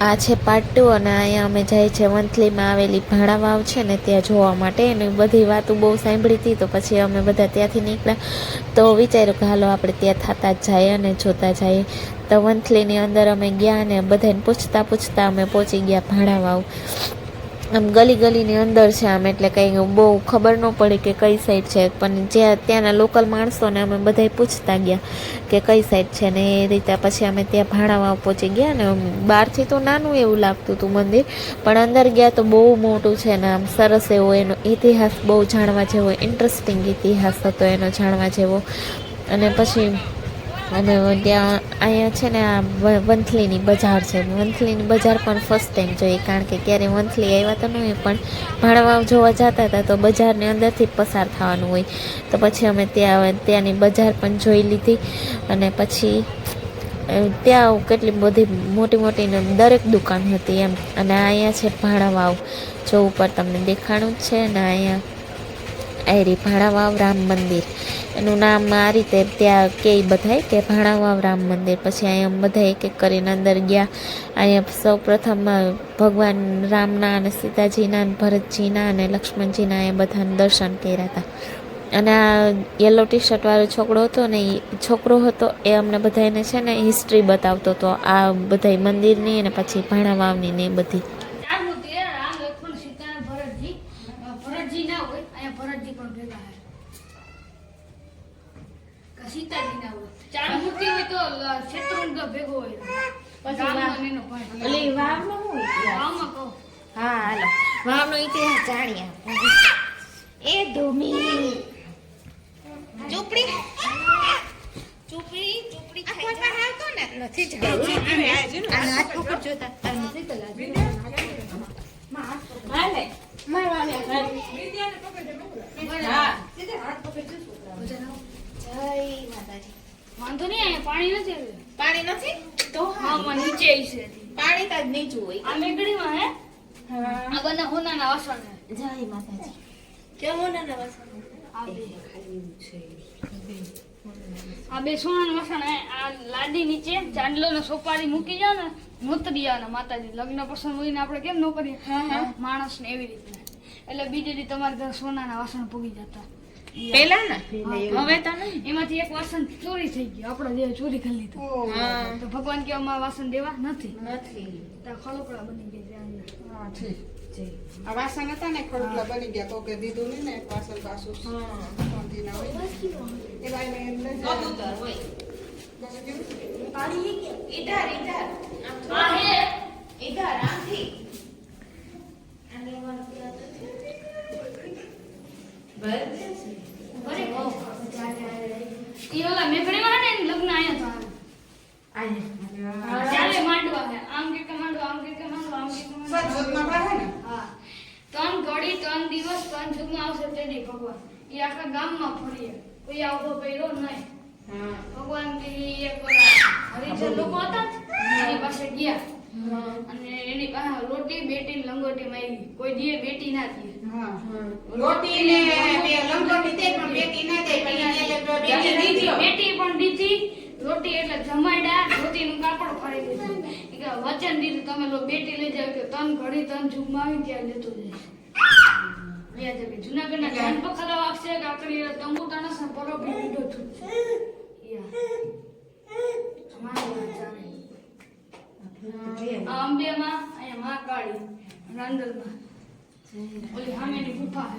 આ છે part two અને અહીંયા અમે જાય છે વંથલીમાં આવેલી ભાણા વાવ છે ને ત્યાં જોવા માટે. એની બધી વાતો બહુ સાંભળી હતી તો પછી અમે બધા ત્યાંથી નીકળ્યા. તો વિચાર્યું કે હાલો આપણે ત્યાં થતા જઈએ અને જોતા જઈએ તો વંથલીની અંદર અમે ગયા ને બધાને પૂછતા પૂછતા અમે પહોંચી ગયા ભાણા વાવ આમ ગલી ગલીની અંદર છે આમ એટલે કંઈ બહુ ખબર ન પડી કે કઈ સાઈડ છે. પણ જ્યાં ત્યાંના લોકલ માણસોને અમે બધાય પૂછતા ગયા કે કઈ સાઈડ છે ને એ રીતે પછી અમે ત્યાં ભાણાવાવ પહોંચી ગયા ને બહારથી તો નાનું એવું લાગતું હતું મંદિર, પણ અંદર ગયા તો બહુ મોટું છે ને આમ સરસ એવો એનો ઇતિહાસ બહુ જાણવા જેવો ઇન્ટરેસ્ટિંગ ઇતિહાસ હતો એનો જાણવા જેવો. અને પછી અને ત્યાં અહીંયા છે ને આ મંથલીની બજાર છે. વંથલીની બજાર પણ ફર્સ્ટ ટાઈમ જોઈએ, કારણ કે ક્યારે વંથલી આવ્યા તો નહીં પણ ભાણવાવ જોવા જતા હતા તો બજારની અંદરથી પસાર થવાનું હોય. તો પછી અમે ત્યાં ત્યાંની બજાર પણ જોઈ લીધી અને પછી ત્યાં કેટલી બધી મોટી મોટી દરેક દુકાન હતી એમ. અને અહીંયા છે ભાણાવાવ જો ઉપર તમને દેખાણું જ છે ને અહીંયા આયરી ભાણાવાવ રામ મંદિર. એનું નામ આ રીતે ત્યાં કે બધાય કે ભાણાવાવ રામ મંદિર. પછી અહીંયા બધા એક એક કરીને અંદર ગયા. અહીંયા સૌ પ્રથમ ભગવાન રામના અને સીતાજીના અને ભરતજીના અને લક્ષ્મણજીના એ બધાને દર્શન કર્યા હતા. અને આ યલો ટી શર્ટ વાળો છોકરો હતો ને એ છોકરો હતો, એ અમને બધાને છે ને હિસ્ટ્રી બતાવતો હતો. આ બધા મંદિરની અને પછી ભાણાવાવની ને બધી ચાર મૂર્તિ છે, રામ લક્ષ્મણ સીતા અને ભરતજી અ, ભરતજી ના હોય અહીંયા ભરતજી પણ ભેગા છે કે સીતાજી ના હોય. ચાર મૂર્તિ હોય તો લ- ભેગો હોય. પછી રામ એનો ભાઈ. ઓલી વાવનો શું વાવમાં કહો. હા હાલો. વાવનો ઇતિહાસ જાણીએ એ ધૂમી. ચૂપડી? ચૂપડી ચૂપડી ખાઈ આવતો ને? નથી જ આના હાથ પકડ જોતા આ નથી તો લાગે. હાલે. મારવાને હાથ. હા. જય માતાજી. વાંધો નહીં અહીંયા પાણી નથી આવ્યું. પાણી નથી? તો હા. માં નીચે ઈ છે પાણી તો જ નીચું આ મેકડીમાં હે? આ બધા હોનાના વાસણ જય માતાજી. કેવો નાના વાસણ આ બે. આ બે સોનાના વાસણ આ લાદી નીચે ચાંદલો ને સોપારી મૂકી જાવ ને નોતરી આવે માતાજી. લગ્ન પ્રસંગ હોય ને આપણે કેમ ન કરીએ. માણસ ને એવી રીતના એટલે બીજે દી તમારે ઘરે સોનાના વાસણ પૂગી જતા. પેલા ને હવે તો નહીં. એમાંથી એક વાસણ ચોરી થઈ ગયું. આપણે જે ચોરી કરી લીધું. તો ભગવાન કે અમારા વાસણ દેવા નથી. નથી. તો ખલોકડા બની ગયા હા, ઠીક. આ વાસણ હતા ને ખડકલા બની ગયા. કોકે દીધું નહીં ને એક વાસણ પાછું શાંતિના હોય. એવા એને કબૂતર હોય. આ હે અને તો. ભર દેશે. ભરે ઈ ઓલા મેઘડીમાં હે ને એની લગ્ન આયા હતા આને. ચાલે માંડવા હે આમ કે કે માંડવા આમ કે કે માંડવા આમ કે કે માંડવા સજોદમાં બાહે ને? હા ત્રણ ઘડી ત્રણ દિવસ ત્રણ યુગમાં આવશે તે દી ભગવાન એ આખા ગામમાં ફરીએ કોઈ આવતો પહેરો નહીં હા. ભગવાન કે ઈ એક ઓલા હરિજન લોકો હતા એની પાસે ગયા. અને એની પાસે રોટી બેટી લંગોટી માંગી કોઈ દીએ બેટી ના દીએ રોટી ને લંગોટી તે પણ બેટી ના દે પણ બેટી દીધી. બેટી પણ દીધી. રોટી એટલે જમાડ્યા રોટીનું કાપડ ફાડી દીધું. કે વચન દીધું. તમે લો બેટી લઈ જાવ કે તન ઘડી તન જુમાવી ત્યાં લેતો જઈશ જુનાગઢ ના જાન પખલાવ આવશે કે આકડી તંબુ તાણસ ને પરો બી બીડો છૂટશે યા. અંબેમાં અહીંયા મહાકાળી રાંદલમાં ઓલી સામેની ગુફા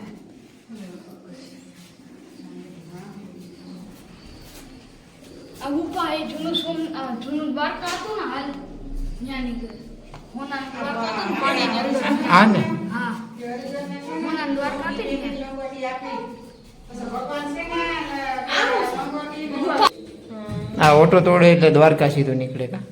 આ ગુફા એ જૂનું સોમ આ જૂનું દ્વારકા હતું ને હાલ? નીકળે. હોના દ્વારકા હતું ને પાણીની ને હા હોના દ્વારકા હતી ને ભગવાન છે ને આ ઓટો તોડે એટલે દ્વારકા સીધું નીકળે કા.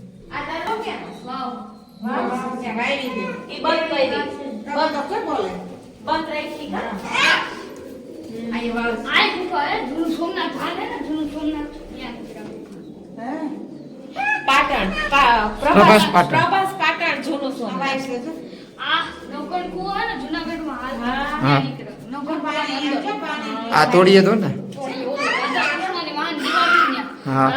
ને? પાટણ. પ્રભાસ પાટણ. પ્રભાસ પાટણ જૂનું સોનું. આ તોડીએ તો હે હા.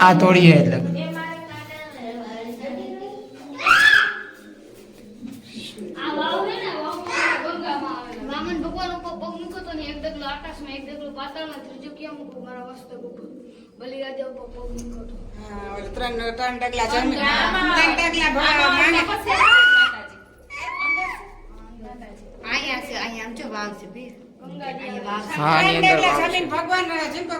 આ તોડીએ એટલે. ત્રણ ત્રણ ડગલા ને વાવ ગંગામાં આવેલા વામન હા અંદર ભગવાન નતો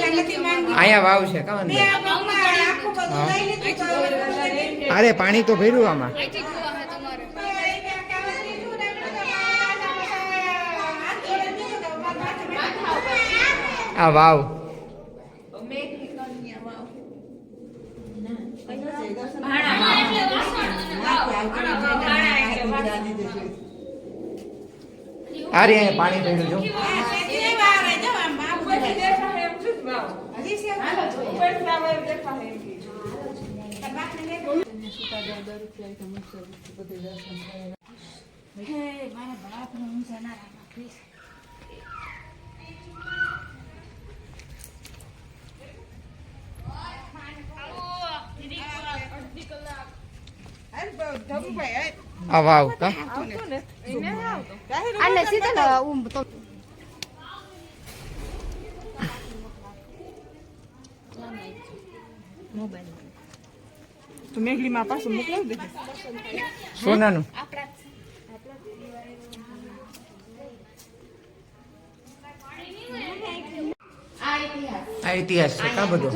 ને નથી માંગી. અહીંયા વાવ છે કાં બે અંદર પગમાં આખું બધું લઈ લીધું તો હવે બધું લઈ લીધું. અરે પાણી તો ભર્યું આમાં. આ વાવ. આ અહીંયા પાણી ભર્યું જો આ વાવ કા આને સીધા ઉમ તો તો મેઘલીમાં પાછું મોકલાવી દે સોનાનું આ ઇતિહાસ છે કા બધો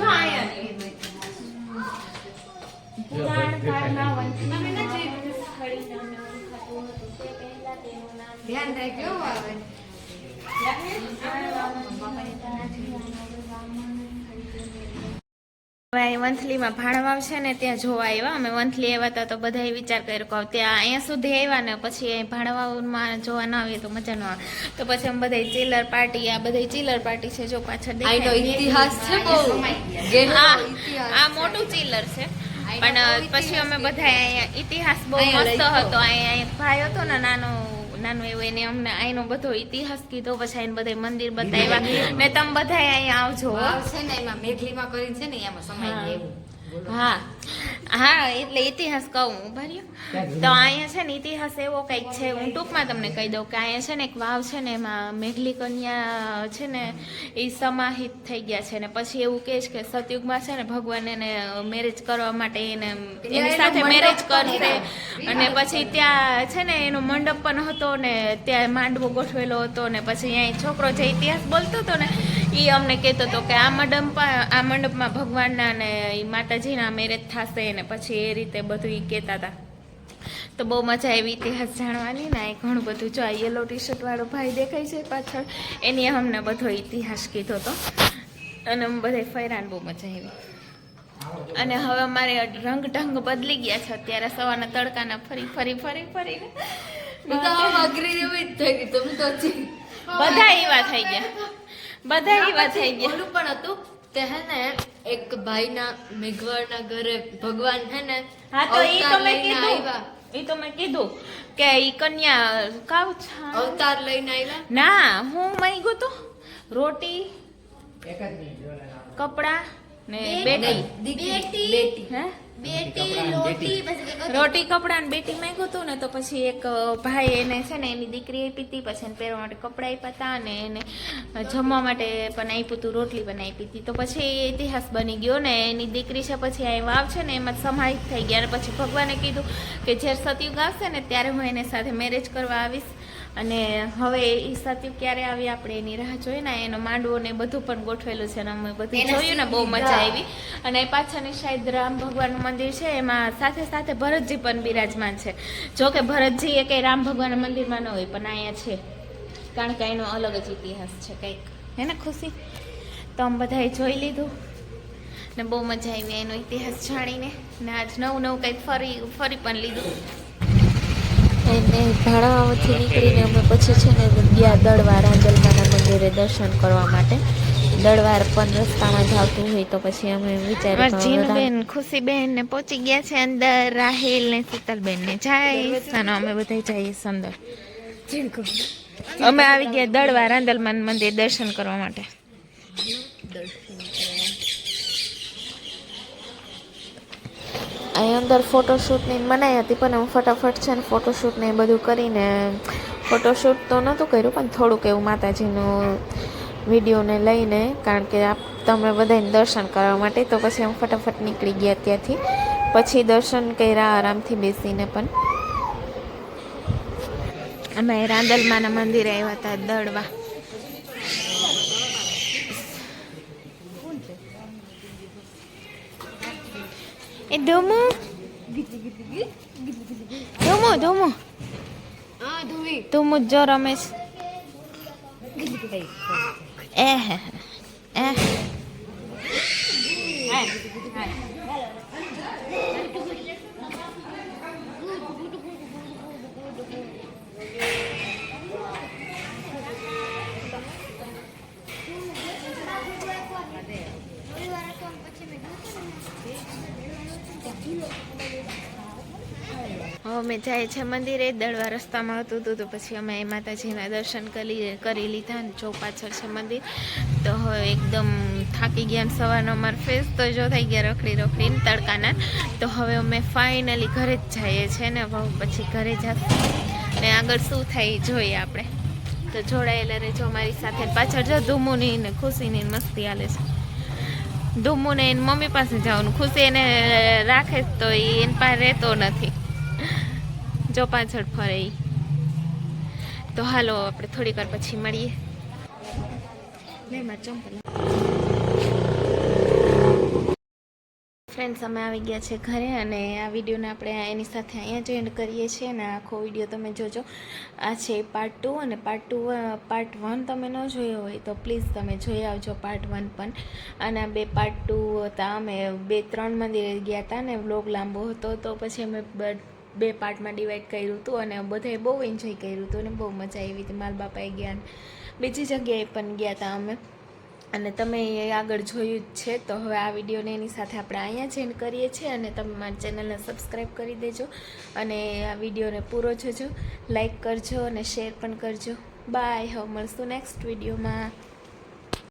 ધ્યાન રાખજો હવે. અહીં વંથલીમાં ભાણવાવ છે ને ત્યાં જોવા આવ્યા. અમે વંથલી આવ્યા હતા તો બધા વિચાર કર્યો કે ત્યાં અહીંયા સુધી આવ્યા ને પછી અહીં ભાણવામાં જોવા ના આવીએ તો મજા ન આવે. તો પછી અમે બધા ચિલર પાર્ટી આ બધા ચિલર પાર્ટી છે જો પાછળ ઇતિહાસ છે બહુ. આ મોટું ચિલ્લર છે. પણ પછી અમે બધા અહીંયા ઇતિહાસ બહુ મસ્ત હતો. અહીંયા એક ભાઈ હતો ને નાનો નાનો એવો એને અમને અહીંનો બધો ઇતિહાસ કીધો પછી આઈને બધા મંદિર બતાવ્યા. ને તમે બધા અહીંયા આવજો આવશે છે ને એમાં મેઘલીમાં કરીને છે ને એમાં સમાઈ હા. એવું હા. હા એટલે ઇતિહાસ કહું ઊભા તો અહીંયા છે ને ઇતિહાસ એવો કંઈક છે હું ટૂંકમાં તમને કહી દઉં કે અહીંયા છે ને એક વાવ છે ને એમાં મેઘલી કન્યા છે ને એ સમાહિત થઈ ગયા છે ને. પછી એવું કહે છે કે સતયુગમાં છે ને ભગવાન એને મેરેજ કરવા માટે એને એની સાથે મેરેજ કરશે. અને પછી ત્યાં છે ને એનો મંડપ પણ હતો ને ત્યાં માંડવો ગોઠવેલો હતો ને પછી અહીંયા છોકરો જે ઇતિહાસ બોલતો હતો ને એ અમને કહેતો હતો કે આ મંડપમાં આ મંડપમાં ભગવાનના ને માતાજીના મેરેજ થશે ને પછી એ રીતે બધું એ કહેતા હતા તો બહુ મજા આવી ઇતિહાસ જાણવાની ને એ ઘણું બધું જો આ યલો ટી શર્ટ વાળો ભાઈ દેખાય છે પાછળ એની અમને બધો ઇતિહાસ કીધો હતો અને અમે બધા ફર્યા બહુ મજા આવી. અને હવે અમારે રંગ ઢંગ બદલી ગયા છે અત્યારે સવારના તડકાના ફરી ફરી ફરી ફરીને. બધા એવા થઈ ગયા. બધા એવા થઈ ગયા. ઓલું પણ હતું તે હે ને એક ભાઈના મેઘવાળના ઘરે ભગવાન હે ને હા તો ઈ તો મેં કીધું. આવ્યા. ઈ તો મેં કીધું કે ઈ કન્યા કાવ છે? અવતાર લઈને આવ્યા? ના હું માંગ્યું તો. રોટી કપડા ને બેટી. બેટી હે? બેટી. રોટી કપડાં રોટી કપડા ને બેટી માંગ્યું હતું ને તો પછી એક ભાઈ એને છે ને એની દીકરી આપી હતી પછી એને પહેરવા માટે કપડાં આપ્યા હતા અને એને જમવા માટે પણ આપ્યું હતું રોટલી પણ આપી હતી. તો પછી એ ઇતિહાસ બની ગયો ને એની દીકરી છે પછી અહીં વાવ છે ને એમાં સમાહિત થઈ ગયા. અને પછી ભગવાને કીધું કે જ્યારે સતયુગ આવશે ને ત્યારે હું એને સાથે મેરેજ કરવા આવીશ. અને હવે એ સતયુગ ક્યારે આવી આપણે એની રાહ જોઈએ ને એનો માંડવો ને બધું પણ ગોઠવેલું છે અને અમે બધું જોયું ને બહુ મજા આવી. અને પાછળની સાઈડ રામ ભગવાનનું મંદિર છે એમાં સાથે સાથે ભરતજી પણ બિરાજમાન છે. જો કે ભરતજી એ કંઈ રામ ભગવાનના મંદિરમાં ન હોય પણ અહીંયા છે. કારણ કે એનો અલગ જ ઇતિહાસ છે કંઈક. હે ને ખુશી? તો અમે બધાએ જોઈ લીધું. ને બહુ મજા આવી એનો ઇતિહાસ જાણીને. ને આજ નવું નવું કંઈક ફરી ફરી પણ લીધું. એને ભાડાવાથી નીકળીને અમે પછી છે ને ગયા દળવા રાંદલમાના મંદિરે દર્શન કરવા માટે. દળવાર પણ રસ્તામાં જાવતું હોય તો પછી અમે વિચાર્યું જીનબેન ખુશીબેન ને પહોંચી ગયા છે અંદર રાહિલ ને શીતલબેન ને જાય અને અમે બધા જઈએ અંદર. અમે આવી ગયા દળવા રાંદલમાન મંદિર દર્શન કરવા માટે. અહીં અંદર ફોટોશૂટની મનાઈ હતી, પણ હું ફટાફટ છે ને ફોટોશૂટને એ બધું કરીને ફોટોશૂટ તો નહોતું કર્યું, પણ થોડુંક એવું માતાજીનું વિડીયોને લઈને, કારણ કે આપ તમે બધાને દર્શન કરવા માટે, તો પછી હું ફટાફટ નીકળી ગયા ત્યાંથી. પછી દર્શન કર્યા, આરામથી બેસીને પણ. અમે રાંદલમાના મંદિરે આવ્યા હતા દળવા એ ધોમો ધોમો ધોમો હા ધુવી મુજ જો રમેશ એ હે એ અમે જાય છે મંદિરે, દળવા રસ્તામાં હતું હતું તો પછી અમે એ માતાજીના દર્શન કરી કરી લીધા ને જો પાછળ છે મંદિર. તો હવે એકદમ થાકી ગયા સવારનો અમારો ફેસ તો જો થઈ ગયા રખડી રખડીને તડકાના. તો હવે અમે ફાઇનલી ઘરે જ જઈએ છીએ ને હવે પછી ઘરે જશું. ને આગળ શું થાય જોઈએ આપણે. તો જોડાયેલા રહેજો અમારી સાથે. પાછળ જો ધૂમુની ને ખુશીની મસ્તી હાલે છે. ધૂમુને એની મમ્મી પાસે જવાનું. ખુશી એને રાખે તો એ એની પાસે રહેતો નથી. જો પાછળ ફરે તો હાલો આપણે થોડીક વાર પછી મળીએ. લે માર ચંપલ ફ્રેન્ડ્સ અમે આવી ગયા છે ઘરે અને આ વિડીયોને આપણે એની સાથે અહીંયા જ એન્ડ કરીએ છીએ અને આખો વીડિયો તમે જોજો. આ છે પાર્ટ ટુ અને પાર્ટ ટુ પાર્ટ વન તમે ન જોયો હોય તો પ્લીઝ તમે જોઈ આવજો પાર્ટ વન પણ. અને બે પાર્ટ ટુ હતા અમે બે ત્રણ મંદિરે ગયા હતા ને વ્લોગ લાંબો હતો તો પછી અમે બ- પાર્ટમાં ડિવાઈડ કર્યું હતું અને બધાએ બહુ એન્જોય કર્યું હતું અને બહુ મજા આવી હતી. મારા બાપાએ ગયા બીજી જગ્યાએ પણ ગયા હતા અમે. અને તમે આગળ જોયું જ છે. તો હવે આ વિડીયોને એની સાથે આપણે અહીંયા જ એન્ડ કરીએ છીએ અને તમે મારી ચેનલને સબસ્ક્રાઈબ કરી દેજો અને આ વિડીયોને પૂરો જોજો. લાઈક કરજો અને શેર પણ કરજો. બાય હવે મળશું નેક્સ્ટ વિડીયોમાં.